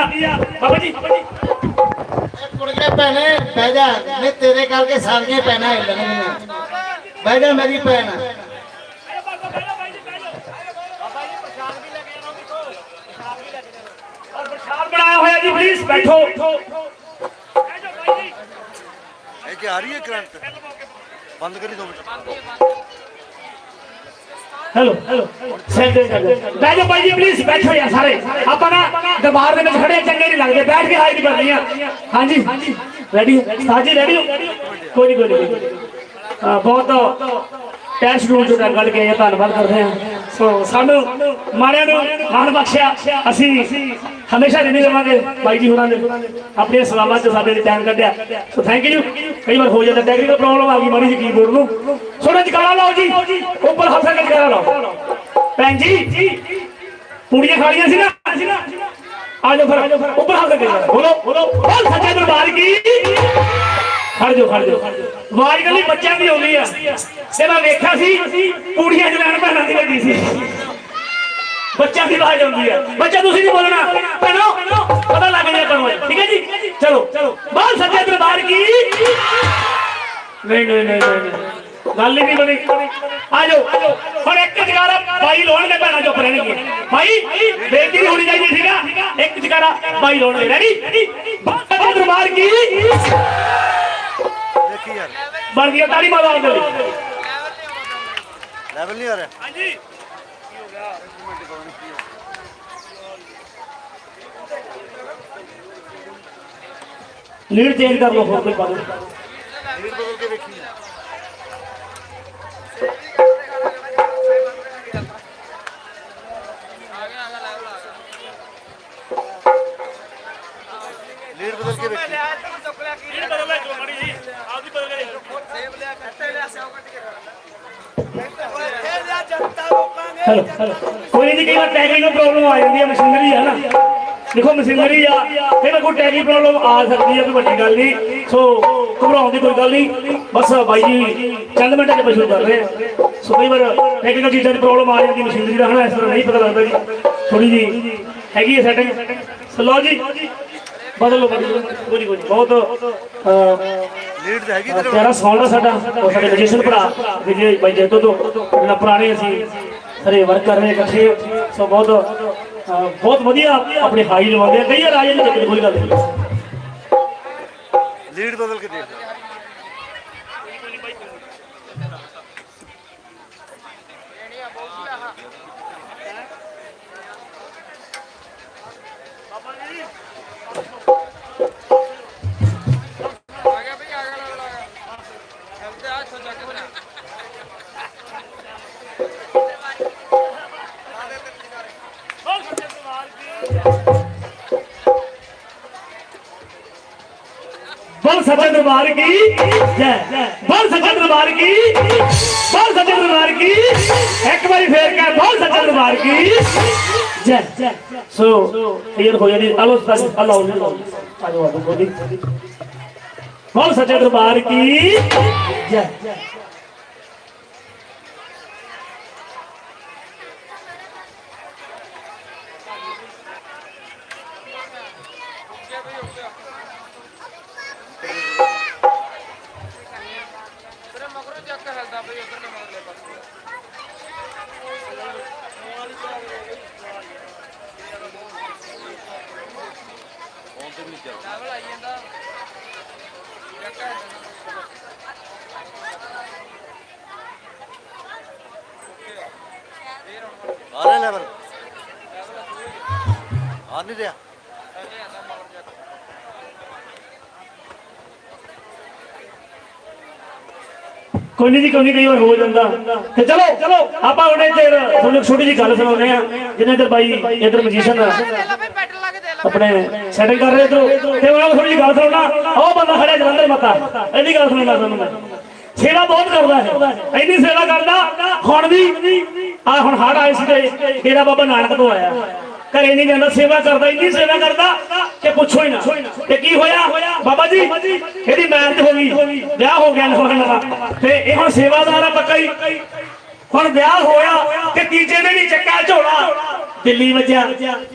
ਬਾਬਾ ਜੀ ਇਹ ਭੈਣੇ ਬਹਿ ਜਾ ਨਹੀਂ ਤੇਰੇ ਕਰਕੇ ਸਾਰੀਆਂ ਭੈਣਾਂ ਹਿੱਲਣਗੀਆਂ ਬਹਿ ਜਾ ਮੇਰੀ ਭੈਣ ਬਣਾਇਆ ਹੋਇਆ ਜੀ ਪਲੀਜ਼ ਬੈਠੋ। ਇਹ ਕਿ ਆ ਰਹੀ ਹੈ ਕਰੰਟ? ਬੰਦ ਕਰੀ ਦੋ ਮਿੰਟ। ਹੈਲੋ ਹੈਲੋ ਸੈਂਟਰ ਕਰ ਬਹਿ ਜਾਓ ਭਾਈ ਜੀ ਪਲੀਜ਼ ਬੈਠੋ ਯਾਰ ਸਾਰੇ। ਆਪਾਂ ਨਾ ਦਰਬਾਰ ਦੇ ਵਿੱਚ ਖੜੇ ਚੰਗੇ ਨਹੀਂ ਲੱਗਦੇ। ਬੈਠ ਕੇ ਹਾਜ਼ਰੀ ਕਰਨੀ ਆ। ਹਾਂਜੀ। ਰੈਡੀ ਸਾਜੀ ਰੈਡੀ ਹੋ? ਕੋਈ ਨਹੀਂ ਕੋਈ ਨਹੀਂ ਕੋਈ ਨਹੀਂ। ਅਹ ਬਹੁਤ ਟੈਸਟ ਰੂਮ ਕੇ ਆਏ, ਧੰਨਵਾਦ ਕਰਦੇ ਹਾਂ। ਸੋ ਸਾਨੂੰ ਮਾਰਿਆਂ ਨੂੰ ਮਾਣ ਬਖਸ਼ਿਆ। ਅਸੀਂ ਹਮੇਸ਼ਾ ਨਹੀਂ ਰਵਾਂਗੇ ਬਾਈ ਜੀ ਹੋਰਾਂ ਨੇ ਆਪਣੇ ਸਲਾਮਾਂ ਚ ਸਾਡੇ ਲਈ ਟਾਈਮ ਕੱਢਿਆ। ਸੋ ਥੈਂਕ ਯੂ ਕਈ ਵਾਰ ਹੋ ਜਾਂਦਾ ਟੈਕਨੀਕਲ ਪ੍ਰੋਬਲਮ ਆ ਗਈ ਮਾੜੀ ਜੀ ਕੀਬੋਰਡ ਨੂੰ। ਸੋਨਾ ਜਕਾਰਾ ਲਾਓ ਜੀ। ਉੱਪਰ ਹੱਥ ਕਰਕੇ ਜਕਾਰਾ ਲਾਓ। ਭੈਣ ਜੀ ਪੂੜੀਆਂ ਖਾਲੀਆਂ ਸੀ ਨਾ? ਆ ਜਾਓ ਫਿਰ। ਉੱਪਰ ਹੱਥ ਕਰਕੇ ਬੋਲੋ। ਬੋਲ। ਸੱਚੇ ਦਰਬਾਰ ਕੀ? ਖੜ ਜਾਓ ਖੜ ਜਾਓ। ਆਵਾਜ਼ ਕੱਲੀ ਬੱਚਿਆਂ ਦੀ ਆਉਂਦੀ ਆ। ਤੇ ਮੈਂ ਵੇਖਿਆ ਸੀ ਪੂੜੀਆਂ ਜਲੈਣ ਭੈਣਾਂ ਦੀ ਲੱਗੀ ਸੀ। ਬੱਚਿਆਂ ਦੀ ਆਵਾਜ਼ ਆਉਂਦੀ ਆ। ਬੱਚਾ ਤੁਸੀਂ ਨਹੀਂ ਬੋਲਣਾ। ਭੈਣੋ, ਪਤਾ ਲੱਗ ਜਾਏ ਤੁਹਾਨੂੰ ਠੀਕ ਹੈ ਜੀ? ਚਲੋ ਬਾਹਰ ਸੱਚੇ ਦਰਬਾਰ ਕੀ? ਨਹੀਂ ਨਹੀਂ ਨਹੀਂ ਨਹੀਂ ਗੱਲ ਹੀ ਨਹੀਂ ਬਣੀ। ਆ ਜਾਓ। ਹੁਣ ਇੱਕ ਜਗਾਰਾ ਬਾਈ ਲਾਉਣਗੇ ਭੈਣਾਂ ਚੁੱਪ ਰਹਿਣਗੇ ਭਾਈ ਬੇਇੱਜ਼ਤੀ ਨਹੀਂ ਹੋਣੀ ਚਾਹੀਦੀ, ਠੀਕ ਆ? ਇੱਕ ਜਗਾਰਾ ਬਾਈ ਲਾਉਣਗੇ ਰੈਡੀ ਬਾਹਰ ਸੱਚੇ ਦਰਬਾਰ ਕੀ? ਦੇਖੀ ਯਾਰ। ਬਣ ਗਿਆ ਤਾੜੀ ਮਾਰੋ ਆਉਂਦੇ ਲੈਵਲ ਨਹੀਂ ਆ ਰਿਹਾ। ਹਾਂਜੀ। ਲੀਡ ਚੇਂਜ ਕਰ ਲਓ ਹੋਰ ਕੋਈ ਪਾ ਲਓ ਲੀਡ ਬਦਲ ਕੇ ਵੇਖੀ। ਹੈਲੋ ਕੋਈ ਨਹੀਂ ਕਈ ਵਾਰ ਟੈਕਨੀਕਲ ਪ੍ਰੋਬਲਮ ਆ ਜਾਂਦੀ ਹੈ ਮਸ਼ੀਨਰੀ ਹੈ ਨਾ। ਦੇਖੋ ਮਸ਼ੀਨਰੀ ਆ ਫਿਰ ਕੋਈ ਟੈਕਨੀਕਲ ਪ੍ਰੋਬਲਮ ਆ ਸਕਦੀ ਹੈ ਕੋਈ ਵੱਡੀ ਗੱਲ ਨਹੀਂ ਸੋ ਘਬਰਾਉਣ ਦੀ ਕੋਈ ਗੱਲ ਨਹੀਂ ਬਸ ਬਾਈ ਜੀ ਚੰਦ ਮਿੰਟਾਂ 'ਚ ਪਸ਼ੂ ਕਰ ਰਹੇ ਆ। ਸੋ ਕਈ ਵਾਰ ਟੈਕਨੀਕਲ ਚੀਜ਼ਾਂ ਦੀ ਪ੍ਰੋਬਲਮ ਆ ਜਾਂਦੀ ਮਸ਼ੀਨਰੀ ਦਾ ਹਨਾ ਇਸ ਤਰ੍ਹਾਂ ਨਹੀਂ ਪਤਾ ਲੱਗਦਾ ਜੀ। ਥੋੜੀ ਜੀ ਹੈਗੀ ਹੈ ਸੈਟਿੰਗ ਸੋ ਲਓ ਜੀ ਬਦਲੋ ਬਦਲੋ ਕੋਈ ਕੋਈ। ਬਹੁਤ ਲੀਡ ਤਾਂ ਹੈਗੀ ਤੇਰੇ ਪਿਆਰਾ ਸੌਂਡ ਸਾਡਾ। ਉਹ ਸਾਡੇ ਮਜੀਸ਼ਨ ਭਰਾ ਵਿਜੇ ਬਾਈ ਜੈਤੋ ਤੋਂ। ਜਿਹੜਾ ਪੁਰਾਣੇ ਅਸੀਂ। ਸਾਰੇ ਵਰਕ ਕਰ ਇਕੱਠੇ। ਸੋ ਬਹੁਤ ਬਹੁਤ ਵਧੀਆ ਆਪਣੀ ਹਾਈ ਲਵਾਉਂਦੇ ਆ। ਕਈ ਵਾਰ ਆ ਜਾਂਦੇ ਚੱਕਰ ਕੋਈ ਗੱਲ ਨਹੀਂ। ਲੀਡ ਬਦਲ ਕੇ ਦੇਖ ਬਲ ਸੱਚੇ ਦਰਬਾਰ ਕੀ? ਜੈ ਬਲ ਸੱਚੇ ਦਰਬਾਰ ਕੀ? ਬਲ ਸੱਚੇ ਦਰਬਾਰ ਕੀ? ਇੱਕ ਵਾਰੀ ਫੇਰ ਕਹਿ, ਬਲ ਸੱਚੇ ਦਰਬਾਰ ਕੀ? ਜੈ ਸੋ ਕਲੀਅਰ ਹੋ ਜਾਣੀ। ਹਲੋ ਸੱਚ ਹਲੋ ਆਜੋ ਆਜੋ ਬੋਲੀ ਬਲ ਸੱਚੇ ਦਰਬਾਰ ਕੀ? ਜੈ ਆ ਰਿਹਾ ਲੈਵਲ ਆ ਨਹੀਂ ਰਿਹਾ। ਕੋਈ ਨਹੀਂ ਕੋਈ ਨਹੀਂ ਹੋ ਜਾਂਦਾ। ਤੇ ਚਲੋ ਚਲੋ, ਆਪਾਂ ਉਹਨੇ ਚਿਰ ਤੁਹਾਨੂੰ ਇੱਕ ਛੋਟੀ ਜੀ ਗੱਲ ਸੁਣਾਉਂਦੇ ਆ ਜਿੰਨੇ ਚਿਰ ਬਾਈ, ਇਧਰ ਮਜੀਸ਼ਨ ਆਪਣੇ ਸੈਟਿੰਗ ਕਰ ਰਹੇ ਇਧਰੋਂ। ਤੇ ਉਹਨਾਂ ਨੂੰ ਥੋੜੀ ਜੀ ਗੱਲ ਸੁਣਾਉਣਾ ਉਹ ਬੰਦਾ ਖੜਿਆ ਜਲੰਧਰ ਮੱਤਾ। ਇਹਦੀ ਗੱਲ ਸੁਣਾਉਣਾ ਤੁਹਾਨੂੰ ਮੈਂ। ਸੇਵਾ ਬਹੁਤ ਕਰਦਾ ਹੈ। ਇੰਨੀ ਸੇਵਾ ਕਰਦਾ। ਹੁਣ ਵੀ, ਆ ਹੁਣ ਹੜ ਆਏ ਸੀ ਤੇ ਡੇਰਾ ਬਾਬਾ ਨਾਨਕ ਤੋਂ ਆਇਆ। ਘਰੇ ਨਹੀਂ ਜਾਂਦਾ ਸੇਵਾ ਕਰਦਾ, ਇੰਨੀ ਸੇਵਾ ਕਰਦਾ ਕਿ ਪੁੱਛੋ ਹੀ ਨਾ। ਤੇ ਕੀ ਹੋਇਆ? ਬਾਬਾ ਜੀ, ਇਹਦੀ ਮੈਰਿਜ ਹੋ ਗਈ, ਵਿਆਹ ਹੋ ਗਿਆ ਨਵਾਂ ਨਵਾਂ ਤੇ ਇਹ ਹੁਣ ਸੇਵਾਦਾਰ ਆ ਪੱਕਾ ਹੀ। ਹੁਣ ਵਿਆਹ ਹੋਇਆ ਤੇ ਤੀਜੇ ਨੇ ਨਹੀਂ ਚੱਕਾ ਝੋਲਾ। ਦਿੱਲੀ ਵੱਜਿਆ।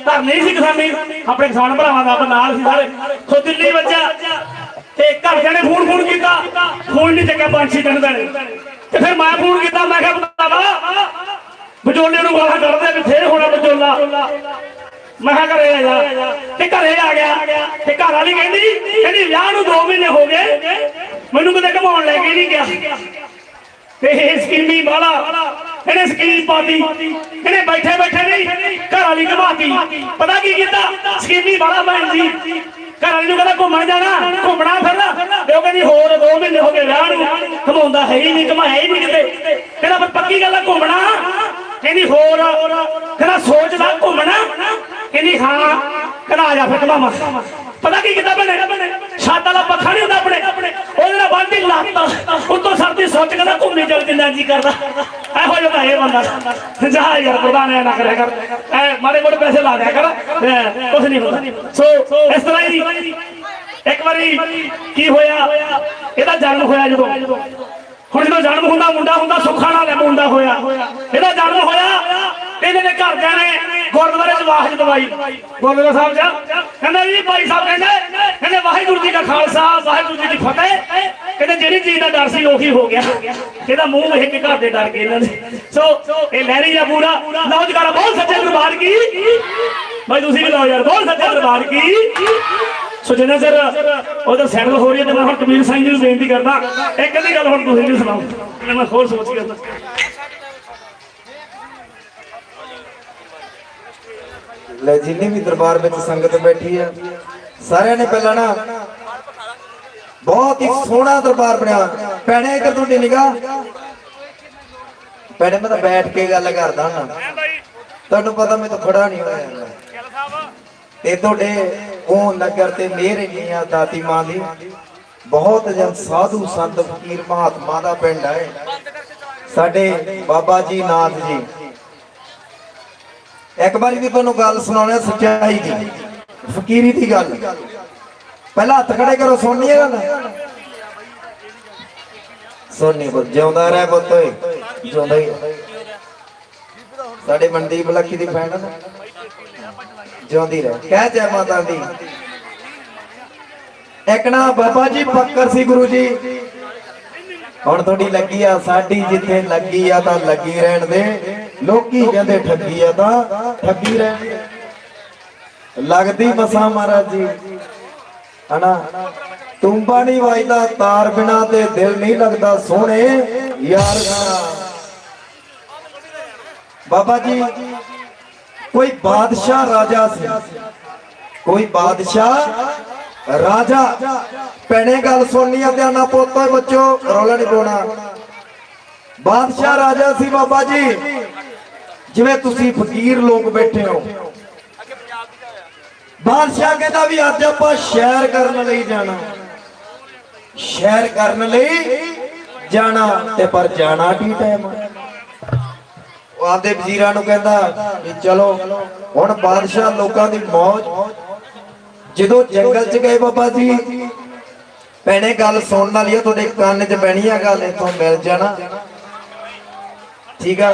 ਘਰ ਨਹੀਂ ਸੀ ਕਿਸਾਨੀ। ਆਪਣੇ ਕਿਸਾਨ ਭਰਾਵਾਂ ਦਾ ਆਪਾਂ ਨਾਲ ਸੀ ਸਾਰੇ। ਸੋ ਦਿੱਲੀ ਵੱਜਿਆ। ਤੇ ਘਰਦਿਆਂ ਨੇ ਫੋਨ ਫੋਨ ਕੀਤਾ। ਫੋਨ ਨਹੀਂ ਚੱਕਿਆ, ਪੰਜ ਛੇ ਦਿਨ ਬਣੇ ਤੇ ਫਿਰ ਮੈਂ ਫੋਨ ਕੀਤਾ, ਮੈਂ ਵਿਚੋਲੇ ਨੂੰ ਗਾਲਾਂ ਕੱਢਦੇ ਵੀ ਫੇਰ ਹੋਣਾ ਵਿਚੋਲਾ ਮੈਂ ਕਿਹਾ ਘਰੇ ਆ ਜਾ। ਤੇ ਘਰੇ ਆ ਗਿਆ। ਤੇ ਘਰ ਵਾਲੀ ਕਹਿੰਦੀ ਕਹਿੰਦੀ ਵਿਆਹ ਨੂੰ 2 ਮਹੀਨੇ ਹੋ ਗਏ। ਮੈਨੂੰ ਕਿਤੇ ਘਮਾਉਣ ਲੈ ਕੇ ਨਹੀਂ ਗਿਆ। ਤੇ ਇਹ ਸਕੀਮੀ ਵਾਲਾ, ਇਹਨੇ ਸਕੀਮ ਪਾਤੀ। ਇਹਨੇ ਬੈਠੇ ਬੈਠੇ ਨਹੀਂ, ਘਰ ਵਾਲੀ ਘਮਾਤੀ। ਪਤਾ ਕੀ ਕੀਤਾ? ਸਕੀਮੀ ਵਾਲਾ ਭੈਣ ਜੀ ਘਰ ਵਾਲੀ ਨੂੰ ਕਹਿੰਦਾ, ਘੁੰਮਣ ਜਾਣਾ, ਘੁੰਮਣਾ ਫਿਰਨਾ ਤੇ ਉਹ ਕਹਿੰਦੀ, ਹੋਰ 2 ਮਹੀਨੇ ਹੋ ਗਏ ਵਿਆਹ ਨੂੰ। ਘਮਾਉਂਦਾ ਹੈ ਹੀ ਨਹੀਂ, ਘਮਾਇਆ ਹੀ ਨਹੀਂ ਕਿਤੇ। ਕਹਿੰਦਾ ਪੱਕੀ ਗੱਲ ਆ, ਘੁੰਮਣਾ। ਕਹਿੰਦੀ ਹੋਰ ਕਹਿੰਦਾ ਸੋਚਦਾ ਘੁੰਮਣਾ। ਕਹਿੰਦੀ ਹਾਂ ਕਹਿੰਦਾ ਆ ਜਾ ਫਿਰ ਘਮਾਵਾਂ ਪਤਾ ਕੀ ਕੀਤਾ ਬਣੇ ਛੱਤ ਵਾਲਾ ਪੱਖਾ ਨਹੀਂ ਹੁੰਦਾ ਆਪਣੇ? ਉਹਦੇ ਨਾਲ ਬੰਦੀ ਲਾਤਾ ਉੱਤੋਂ ਸਰਦੀ ਸੋਚ ਕਹਿੰਦਾ ਘੁੰਮੀ ਚੱਲ ਜਿੰਨਾ ਜੀ ਕਰਦਾ। ਇਹੋ ਜਿਹਾ ਇਹ ਬੰਦਾ। ਜਾ ਯਾਰ ਪ੍ਰਧਾਨ ਐ ਨਾ ਕਰਿਆ ਕਰ। ਐ ਮਾੜੇ ਮੋਟੇ ਪੈਸੇ ਲਾ ਦਿਆ ਕਰ। ਐ, ਨਹੀਂ ਹੁੰਦਾ। ਸੋ ਇਸ ਤਰ੍ਹਾਂ ਹੀ ਇੱਕ ਵਾਰੀ ਕੀ ਹੋਇਆ? ਇਹਦਾ ਜਨਮ ਹੋਇਆ ਜਦੋਂ। ਹੁਣ ਜਦੋਂ ਜਨਮ ਹੁੰਦਾ, ਮੁੰਡਾ ਹੁੰਦਾ, ਸੁੱਖਾ ਨਾਲ ਹੈ ਮੁੰਡਾ ਹੋਇਆ। ਇਹਦਾ ਜਨਮ ਹੋਇਆ, ਇਹਦੇ ਦੇ ਘਰਦਿਆਂ ਨੇ ਗੁਰਦੁਆਰੇ ਚ ਆਵਾਜ਼ ਦਵਾਈ। ਗੁਰਦੁਆਰਾ ਸਾਹਿਬ ਜਾ ਕਹਿੰਦਾ ਜੀ, ਭਾਈ ਸਾਹਿਬ ਕਹਿੰਦੇ ਕਹਿੰਦੇ ਵਾਹਿਗੁਰੂ ਜੀ ਦਾ ਖਾਲਸਾ, ਵਾਹਿਗੁਰੂ ਜੀ ਦੀ ਫਤਿਹ। ਕਹਿੰਦੇ ਜਿਹੜੀ ਚੀਜ਼ ਦਾ ਡਰ ਸੀ, ਉਹੀ ਹੋ ਗਿਆ। ਇਹਦਾ ਮੂੰਹ ਵੇਖ ਕੇ ਘਰ ਦੇ ਡਰ ਗਏ ਇਹਨਾਂ ਦੇ। ਸੋ ਇਹ ਲਹਿਰੀ ਦਾ ਪੂਰਾ। ਨੌਜਵਾਨ ਬਹੁਤ ਸੱਚੇ ਦਰਬਾਰ ਕੀ? ਭਾਈ ਤੁਸੀਂ ਵੀ ਲਾਓ ਯਾਰ, ਬਹੁਤ ਸੱਚੇ ਦਰਬਾਰ ਕੀ? ਸੋ ਜਿੰਨਾ ਚਿਰ ਉਹਦਾ ਸੈਟਲ ਹੋ ਰਹੀ ਹੈ ਤੇ ਮੈਂ ਹੁਣ ਕਬੀਰ ਸਿੰਘ ਜੀ ਨੂੰ ਬੇਨਤੀ ਕਰਦਾ ਇੱਕ ਅੱਧੀ ਗੱਲ ਹੁਣ ਤੁਸੀਂ ਵੀ ਸੁਣਾਓ। ਮੈਂ ਹੋਰ ਸੋਚ ਕੇ ਆਉਂਦਾ ਲੈ ਜਿੰਨੀ ਵੀ ਦਰਬਾਰ ਵਿੱਚ ਸੰਗਤ ਬੈਠੀ ਆ ਸਾਰਿਆਂ ਨੇ ਪਹਿਲਾਂ ਨਾ ਬਹੁਤ ਹੀ ਸੋਹਣਾ ਦਰਬਾਰ ਬਣਿਆ। ਭੈਣੇ ਇੱਧਰ ਤੁਹਾਡੀ ਨਿਗਾਹ। ਭੈਣੇ ਮੈਂ ਤਾਂ ਬੈਠ ਕੇ ਗੱਲ ਕਰਦਾ ਹਾਂ। ਤੁਹਾਨੂੰ ਪਤਾ ਮੈਂ ਤਾਂ ਖੜਾ ਨਹੀਂ ਹੋਇਆ। ਤੇ ਤੁਹਾਡੇ ਉਹ ਨਗਰ ਤੇ ਮਿਹਰ ਇੰਨੀ ਦਾਤੀ ਮਾਂ ਦੀ ਬਹੁਤ ਜਨ ਸਾਧੂ ਸੰਤ ਫਕੀਰ ਮਹਾਤਮਾ ਦਾ ਪਿੰਡ ਹੈ। ਸਾਡੇ ਬਾਬਾ ਜੀ ਨਾਥ ਜੀ। ਇੱਕ ਵਾਰੀ ਵੀ ਤੁਹਾਨੂੰ ਗੱਲ ਸੁਣਾਉਣਾ ਸੱਚਾਈ ਦੀ, ਫਕੀਰੀ ਦੀ ਗੱਲ। ਪਹਿਲਾਂ ਹੱਥ ਖੜੇ ਕਰੋ, ਸੁਣਨੀ ਹੈ ਗੱਲ? ਸੁਣਨੀ ਬੋ ਜਿਉਂਦਾ ਰਹਿ ਪੁੱਤ ਓਏ, ਜਿਉਂਦਾ ਹੀ ਸਾਡੇ ਮਨਦੀਪ ਲੱਕੀ ਦੀ ਫੈਨ ਨਾ। ਜਿਉਂਦੀ ਰਹਿ। ਕਹਿ ਜੈ ਮਾਤਾ ਦੀ। ਇੱਕ ਨਾ ਬਾਬਾ ਜੀ ਪੱਕਰ ਸੀ ਗੁਰੂ ਜੀ। ਹੁਣ ਤੁਹਾਡੀ ਲੱਗੀ ਆ, ਸਾਡੀ ਜਿੱਥੇ ਲੱਗੀ ਆ ਤਾਂ ਲੱਗੀ ਰਹਿਣ ਦੇ। ਲੋਕੀ ਕਹਿੰਦੇ ਠੱਗੀ ਆ ਤਾਂ ਠੱਗੀ ਰਹਿਣ ਦੇ। ਲੱਗਦੀ ਮਸਾ ਮਹਾਰਾਜ ਜੀ। ਹਨਾ? ਤੁੰਬਾ ਨਹੀਂ ਵਜਦਾ, ਤਾਰ ਬਿਨਾ ਤੇ ਦਿਲ ਨਹੀਂ ਲੱਗਦਾ ਸੋਹਣੇ ਯਾਰ ਬਿਨਾ ਬਾਬਾ ਜੀ ਕੋਈ ਬਾਦਸ਼ਾਹ ਰਾਜਾ ਸੀ। ਕੋਈ ਬਾਦਸ਼ਾਹ ਰਾਜਾ। ਭੈਣੇ, ਗੱਲ ਸੁਣਨੀ ਆ ਧਿਆਨ ਪੋਤੋ, ਬੱਚੋ, ਰੌਲਾ ਨਹੀਂ ਪਾਉਣਾ। ਬਾਦਸ਼ਾਹ ਰਾਜਾ ਸੀ ਬਾਬਾ ਜੀ। ਜਿਵੇਂ ਤੁਸੀਂ ਫਕੀਰ ਲੋਕ ਬੈਠੇ ਹੋ। ਬਾਦਸ਼ਾਹ ਕਹਿੰਦਾ ਵੀ ਅੱਜ ਆਪਾਂ ਸ਼ਹਿਰ ਕਰਨ ਲਈ ਜਾਣਾ। ਸ਼ਹਿਰ ਕਰਨ ਲਈ ਜਾਣਾ ਤੇ ਪਰ ਜਾਣਾ ਕੀ ਟਾਈਮ ਉਹ ਆਪਦੇ ਵਜ਼ੀਰਾਂ ਨੂੰ ਕਹਿੰਦਾ ਕਿ ਚਲੋ, ਹੁਣ ਬਾਦਸ਼ਾਹ ਲੋਕਾਂ ਦੀ ਮੌਜ। ਜਦੋਂ ਜੰਗਲ ਚ ਗਏ ਬਾਬਾ ਜੀ, ਭੈਣੇ ਗੱਲ ਸੁਣਨ ਵਾਲੀ ਆ, ਤੁਹਾਡੇ ਕੰਨ 'ਚ ਪੈਣੀ ਆ ਗੱਲ, ਇੱਥੋਂ ਮਿਲ ਜਾਣਾ। ਠੀਕ ਆ?